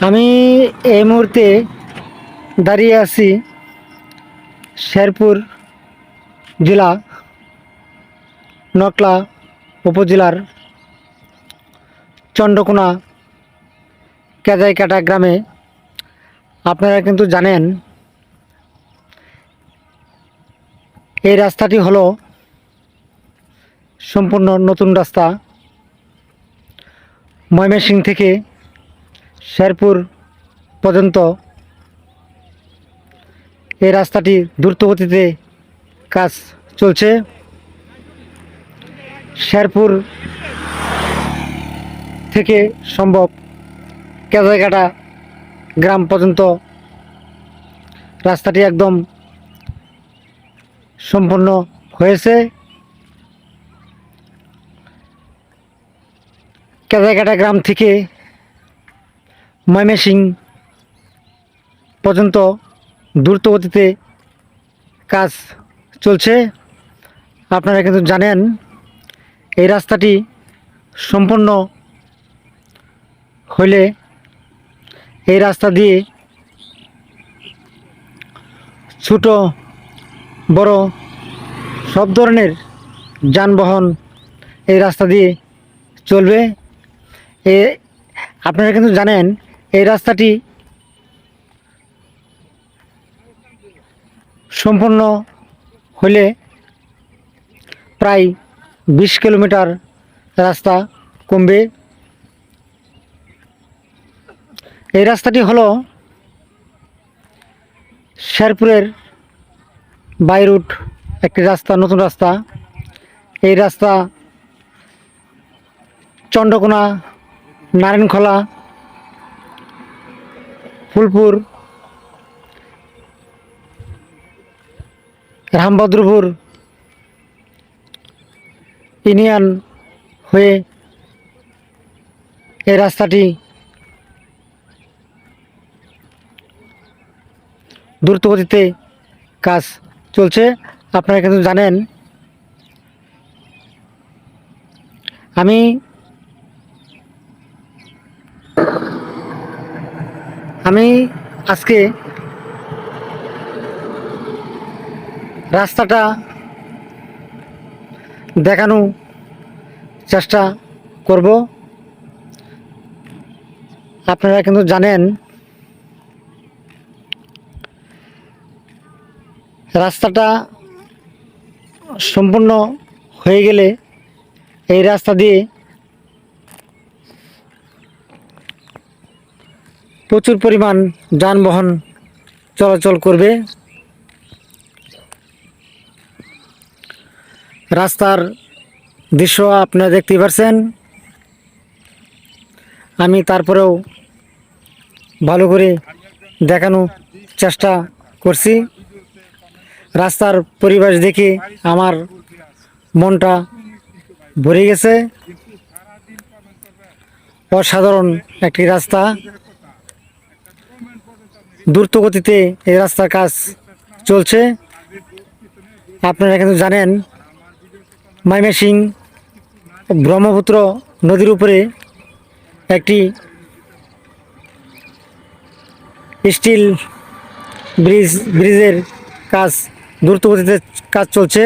আমি এই মুহূর্তে দাঁড়িয়ে আছি শেরপুর জেলা নকলা উপজেলার চন্দ্রকোনা কেদাইকাটা গ্রামে। আপনারা কিন্তু জানেন, এই রাস্তাটি হলো সম্পূর্ণ নতুন রাস্তা। ময়মনসিং থেকে শেরপুর পর্যন্ত এই রাস্তাটি দ্রুত গতিতে কাজ চলছে। শেরপুর থেকে সম্ভব কেদাইকাটা গ্রাম পর্যন্ত রাস্তাটি একদম সম্পূর্ণ হয়েছে। কেদাইকাটা গ্রাম থেকে ময়মনসিং পর্যন্ত দ্রুত গতিতে কাজ চলছে। আপনারা কিন্তু জানেন, এই রাস্তাটি সম্পূর্ণ হলে এই রাস্তা দিয়ে ছোট, বড় সব ধরনের যানবাহন এই রাস্তা দিয়ে চলবে। এ, আপনারা কিন্তু জানেন এই রাস্তাটি সম্পূর্ণ হলে প্রায় বিশ কিলোমিটার রাস্তা কমবে। এই রাস্তাটি হলো শেরপুরের বাই রুট, একটি রাস্তা, নতুন রাস্তা। এই রাস্তা চন্দ্রকোনা, নারায়ণখোলা ফুলপুর রামভদ্রপুর ইউনিয়ন হয়ে এই রাস্তাটি দ্রুত গতিতে কাজ চলছে। আপনারা কিন্তু জানেন আমি আমি আজকে রাস্তাটা দেখানো চেষ্টা করব। আপনারা কিন্তু জানেন, রাস্তাটা সম্পূর্ণ হয়ে গেলে এই রাস্তা দিয়ে প্রচুর পরিমাণ যানবাহন চলাচল করবে। রাস্তার দৃশ্য আপনারা দেখতে পাচ্ছেন আমি তারপরেও ভালো করে দেখানো চেষ্টা করছি। রাস্তার পরিবেশ দেখে আমার মনটা ভরে গেছে। অসাধারণ একটি রাস্তা। দ্রুত গতিতে এই রাস্তার কাজ চলছে। আপনারা কিন্তু জানেন ময়মনসিং ব্রহ্মপুত্র নদীর উপরে একটি স্টিল ব্রিজ, ব্রিজের কাজ দ্রুত গতিতে কাজ চলছে।